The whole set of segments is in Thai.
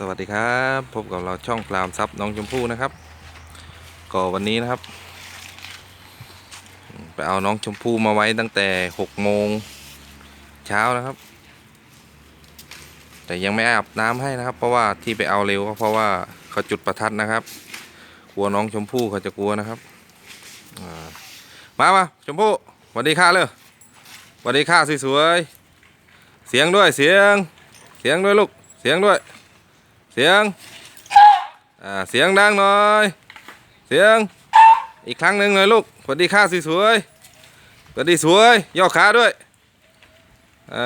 สวัสดีครับพบกับเราช่องปรามซับน้องชมพู่นะครับ ก็วันนี้นะครับ ไปเอาน้องชมพู่มาไว้ตั้งแต่หกโมงเช้านะครับ แต่ยังไม่อาบน้ำให้นะครับ เพราะว่าที่ไปเอาเร็วก็เพราะว่าเขาจุดประทัดนะครับ กลัวน้องชมพู่เขาจะกลัวนะครับมามาชมพู่สวัสดีค่ะเลยสวัสดีค่ะสวยๆเสียงด้วยเสียง เสียงด้วยลูกเสียงด้วย เสียง อ่า เสียงดังหน่อย เสียง อีกครั้งหนึ่งเลยลูกสวัสดีค่ะสวยๆสวัสดีสวย ย่อขาด้วย อ่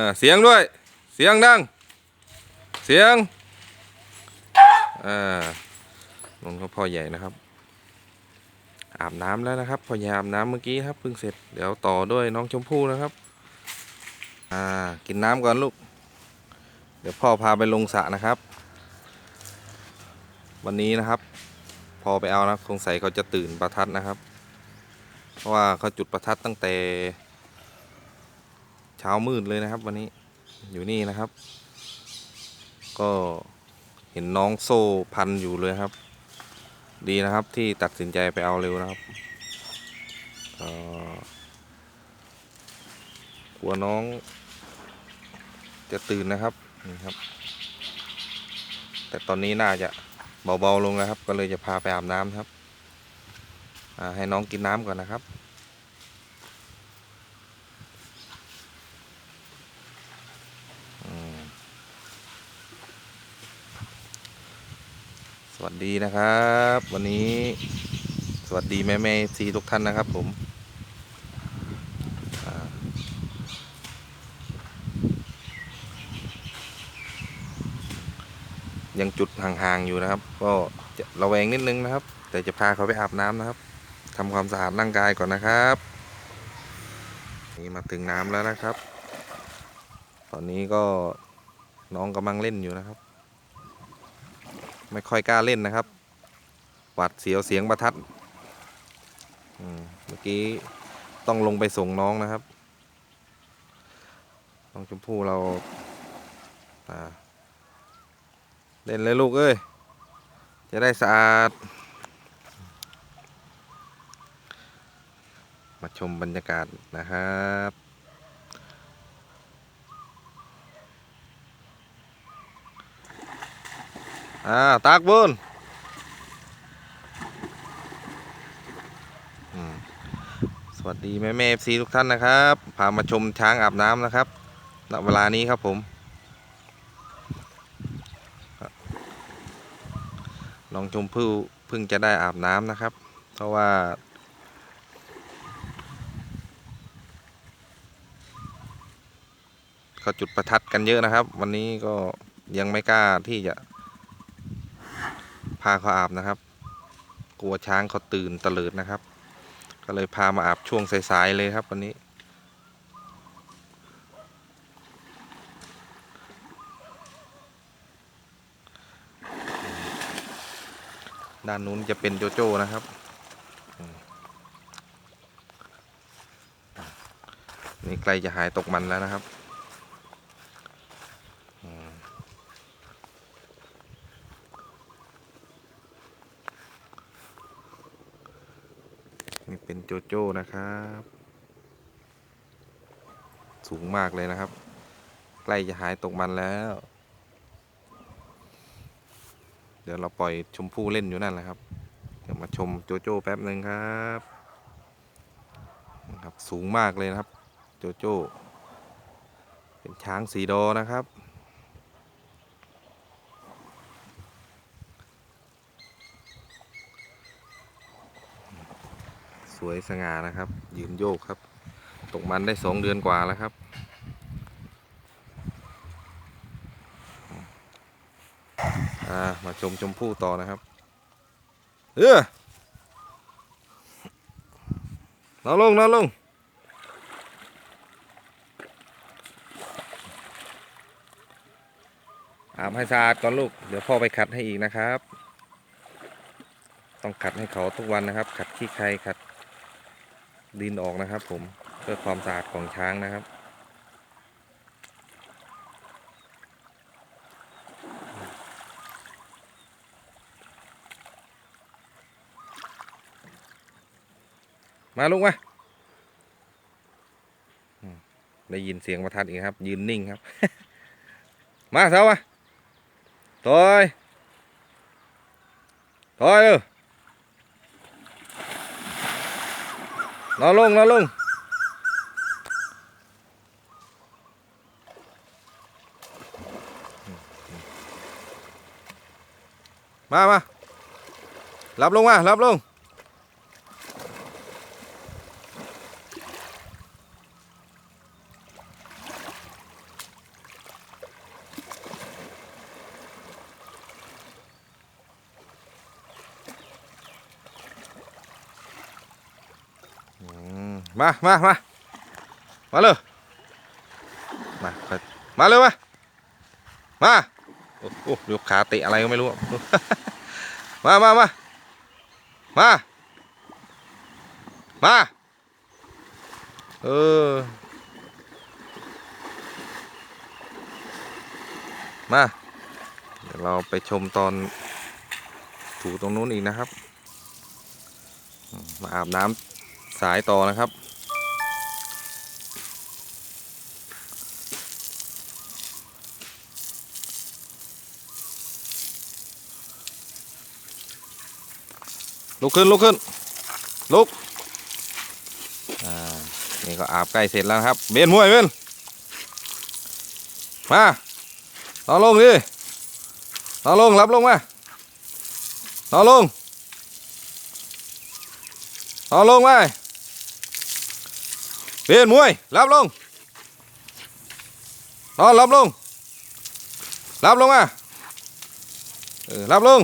า เสียงด้วย เสียงดัง เสียง อ่านนก็พ่อใหญ่นะครับอาบน้ำแล้วนะครับพ่อใหญ่อาบน้ำเมื่อกี้ครับเพิ่งเสร็จ เดี๋ยวต่อด้วยน้องชมพู่นะครับ อ่า กินน้ำก่อนลูก เดี๋ยวพ่อพาไปลงสระนะครับ วันนี้นะครับ พอไปเอานะสงสัยเขาจะตื่นประทัดนะครับ เพราะว่าเขาจุดประทัดตั้งแต่ เช้ามืดเลยนะครับ วันนี้อยู่นี่นะครับ ก็เห็นน้องโซ่พันอยู่เลยครับ ดีนะครับที่ตัดสินใจไปเอาเร็วนะครับกลัวน้อง จะตื่นนะครับนี่ครับ แต่ตอนนี้น่าจะ เบาๆลงแล้วครับ ก็เลยจะพาไปอาบน้ำครับให้น้องกินน้ำก่อนนะครับ สวัสดีนะครับ วันนี้สวัสดีแม่แม่ซีทุกท่านนะครับผม ยังจุดห่างๆอยู่นะครับ ก็จะระแวงนิดนึงนะครับ แต่จะพาเขาไปอาบน้ำนะครับทำความสะอาดร่างกายก่อนนะครับ นี่มาถึงน้ำแล้วนะครับ ตอนนี้ก็น้องกำลังเล่นอยู่นะครับ ไม่ค่อยกล้าเล่นนะครับหวัดเสียวเสียงประทัดเมื่อกี้ต้องลงไปส่งน้องนะครับ น้องชมพู่เราอ่า เล่นเลยลูกเอ้ย จะได้สะอาด มาชมบรรยากาศนะครับอ่าตากบนอืมสวัสดีแม่แม่ซีทุกท่านนะครับ พามาชมช้างอาบน้ำนะครับณเวลานี้ครับผม องชมพู่เพิ่งจะได้อาบน้ำนะครับ เพราะว่าเขาจุดประทัดกันเยอะนะครับ วันนี้ก็ยังไม่กล้าที่จะ พาเขาอาบนะครับ กลัวช้างเขาตื่นตะเลิดนะครับ ก็เลยพามาอาบช่วงสายๆเลยครับวันนี้ ด้านนู้นจะเป็นโจโจ้นะครับ นี่ใกล้จะหายตกมันแล้วนะครับนี่เป็นโจโจ้นะครับ สูงมากเลยนะครับ ใกล้จะหายตกมันแล้ว เดี๋ยวเราปล่อยชมพู่เล่นอยู่นั่นแหละครับ เดี๋ยวมาชมโจโจ้แป๊บหนึ่งครับนะครับ สูงมากเลยนะครับ โจโจ้ เป็นช้างสีดอนะครับ สวยสง่านะครับ ยืนโยกครับ ตกมันได้สองเดือนกว่าแล้วครับ อ่า มาชมชมพู่ต่อนะครับ เออนอนลงนอนลงอาบให้สะอาดก่อนลูก เดี๋ยวพ่อไปขัดให้อีกนะครับ ต้องขัดให้เขาทุกวันนะครับ ขัดขี้ใครขัดดินออกนะครับ ผมเพื่อความสะอาดของช้างนะครับ มาลูกมาได้ยินเสียงประทัดอีกครับ ยืนนิ่งครับ มาเท้ามาถอยถอยเร็วนอนลงนอนลงมามารับลงมารับลง มามามามาเลยมามาเลยมามาโอ้โหดูขาเตะอะไรก็ไม่รู้ มามามามามาเออมาเดี๋ยวเราไปชมตอนถูตรงนู้นอีกนะครับ มาอาบน้ำ สายต่อนะครับ ลุกขึ้น ลุกขึ้น ลุก อ่า นี่ก็อาบใกล้เสร็จแล้วครับ เบนมวยเบนมานอนลงดินอนลง รับลงมานอนลงนอนลงไป เปลี่ยนมวยรับลงนอนรับลงรับลงมาเออรับลง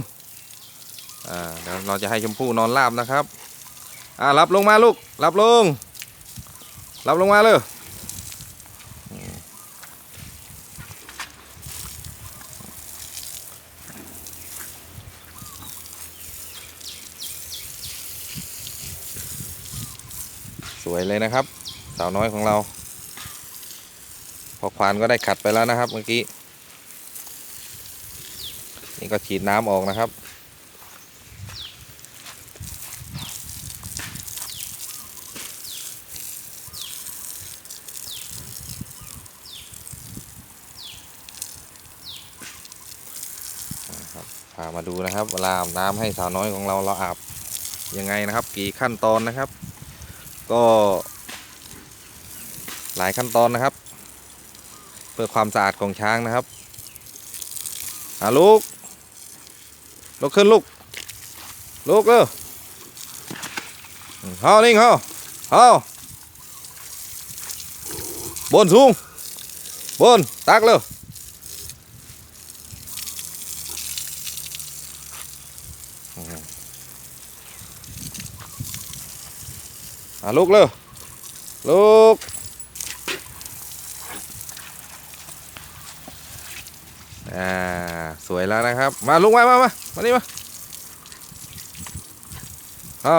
อ่าเดี๋ยวเราจะให้ชมพู่นอนราบนะครับอ่ารับลงมาลูกรับลงรับลงมาเลยสวยเลยนะครับ สาวน้อยของเรา พอควานก็ได้ขัดไปแล้วนะครับเมื่อกี้ นี่ก็ฉีดน้ำออกนะครับ พามาดูนะครับเวลาอาบน้ำให้สาวน้อยของเราเราอาบยังไงนะครับ กี่ขั้นตอนนะครับ ก็ หลายขั้นตอนนะครับ เพื่อความสะอาดของช้างนะครับอาลูกลุกขึ้นลูกลูกเร็วอืมเฮานิ่งเฮาเฮาบนสูงบนตักเร็วอะลุกเร็วลุกอ่า สวยแล้วนะครับ มาลุกมามามามานี่มาเอา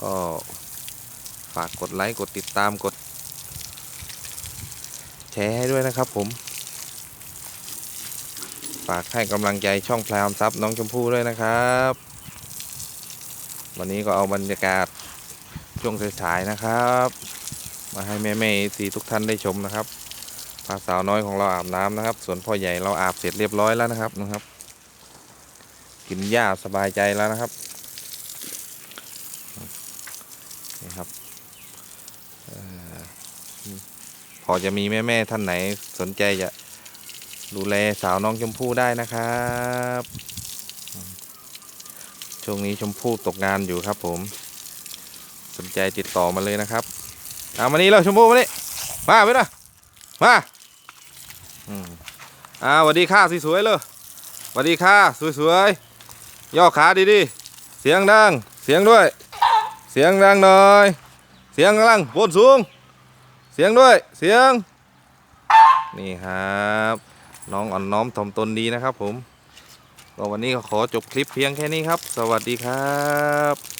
ก็ฝากกดไลค์กดติดตามกด แชร์ให้ด้วยนะครับผม ฝากให้กำลังใจช่องพลายอมทรัพย์น้องชมพู่ด้วยนะครับ วันนี้ก็เอาบรรยากาศช่วงสายๆนะครับ มาให้แม่ๆสีทุกท่านได้ชมนะครับ พาสาวน้อยของเราอาบน้ำนะครับ ส่วนพ่อใหญ่เราอาบเสร็จเรียบร้อยแล้วนะครับนะครับ กินหญ้าสบายใจแล้วนะครับนี่ครับอพอจะมีแม่ ๆ ท่านไหนสนใจจะดูแลสาวน้องชมพู่ได้นะครับช่วงนี้ชมพู่ตกงานอยู่ครับ ผม สนใจติดต่อมาเลยนะครับเอามานี่เราชมพู่มานี่มาไปนะ มาอืมอ่าสวัสดีค่ะสวยๆเลยสวัสดีค่ะสวยๆย่อขาดีๆ เสียงดัง เสียงด้วย เสียงดังหน่อย เสียงกำลังบนสูง เสียงด้วย เสียง นี่ครับ น้องอ่อนน้อมถ่อมตนดีนะครับผมก็วันนี้ก็ขอจบคลิปเพียงแค่นี้ครับ สวัสดีครับ